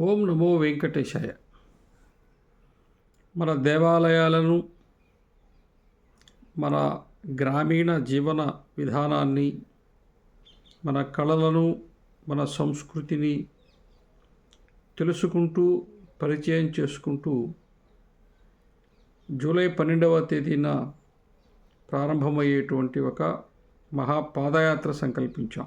ఓం నమో వెంకటేశాయ. మన దేవాలయాలను మన గ్రామీణ జీవన విధానాన్ని మన కళలను మన సంస్కృతిని తెలుసుకుంటూ పరిచయం చేసుకుంటూ జూలై పన్నెండవ తేదీన ప్రారంభమయ్యేటువంటి ఒక మహా పాదయాత్ర సంకల్పించాం.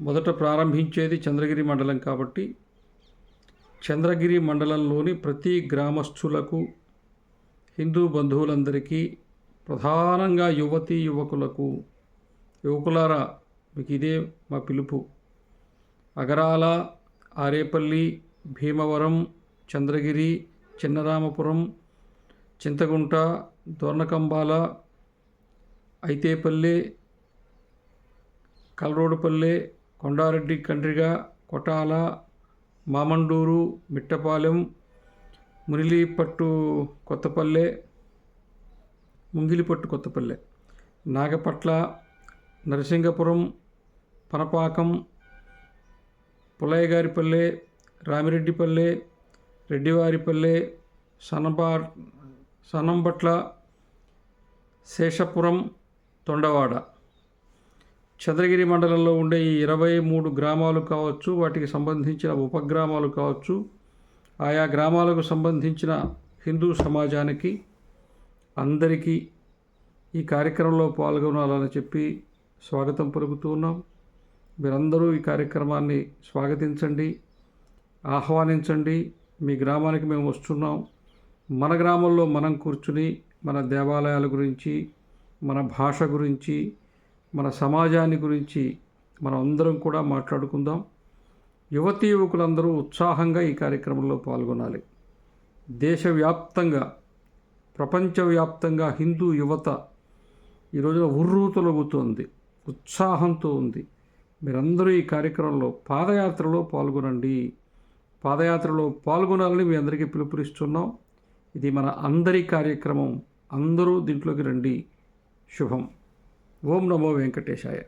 మొదట ప్రారంభించేది చంద్రగిరి మండలం కాబట్టి చంద్రగిరి మండలంలోని ప్రతి గ్రామస్తులకు హిందూ బంధువులందరికీ ప్రధానంగా యువతీ యువకులకు యువకులారా మీకు ఇదే మా పిలుపు. అగరాల ఆరేపల్లి భీమవరం చంద్రగిరి చిన్నరామపురం చింతగుంట దొర్నకంబాల అయితేపల్లె కలరోడుపల్లె కొండారెడ్డి కండ్రిగ కొటాల మామండూరు మిట్టపాలెం మునిలిపట్టు కొత్తపల్లె ముంగిలిపట్టు కొత్తపల్లె నాగపట్ల నరసింగపురం పనపాకం పుల్లయ్యగారిపల్లె రామిరెడ్డిపల్లె రెడ్డివారిపల్లె సనబా సనంబట్ల శేషపురం తొండవాడ. చంద్రగిరి మండలంలో ఉండే ఈ ఇరవై మూడు గ్రామాలు కావచ్చు వాటికి సంబంధించిన ఉపగ్రామాలు కావచ్చు ఆయా గ్రామాలకు సంబంధించిన హిందూ సమాజానికి అందరికీ ఈ కార్యక్రమంలో పాల్గొనాలని చెప్పి స్వాగతం పలుకుతూ ఉన్నాం. మీరందరూ ఈ కార్యక్రమాన్ని స్వాగతించండి ఆహ్వానించండి. మీ గ్రామానికి మేము వస్తున్నాం. మన గ్రామంలో మనం కూర్చుని మన దేవాలయాల గురించి మన భాష గురించి మన సమాజాన్ని గురించి మనం అందరం కూడా మాట్లాడుకుందాం. యువతీ యువకులందరూ ఉత్సాహంగా ఈ కార్యక్రమంలో పాల్గొనాలి. దేశవ్యాప్తంగా ప్రపంచవ్యాప్తంగా హిందూ యువత ఈ రోజున ఉర్రూతలొగుతోంది ఉత్సాహంతో ఉంది. మీరందరూ ఈ కార్యక్రమంలో పాదయాత్రలో పాల్గొనండి. పాదయాత్రలో పాల్గొనాలని మీ అందరికీ పిలుపునిస్తున్నాం. ఇది మన అందరి కార్యక్రమం. అందరూ దీంట్లోకి రండి. శుభం. ఓం నమో వెంకటేశాయ.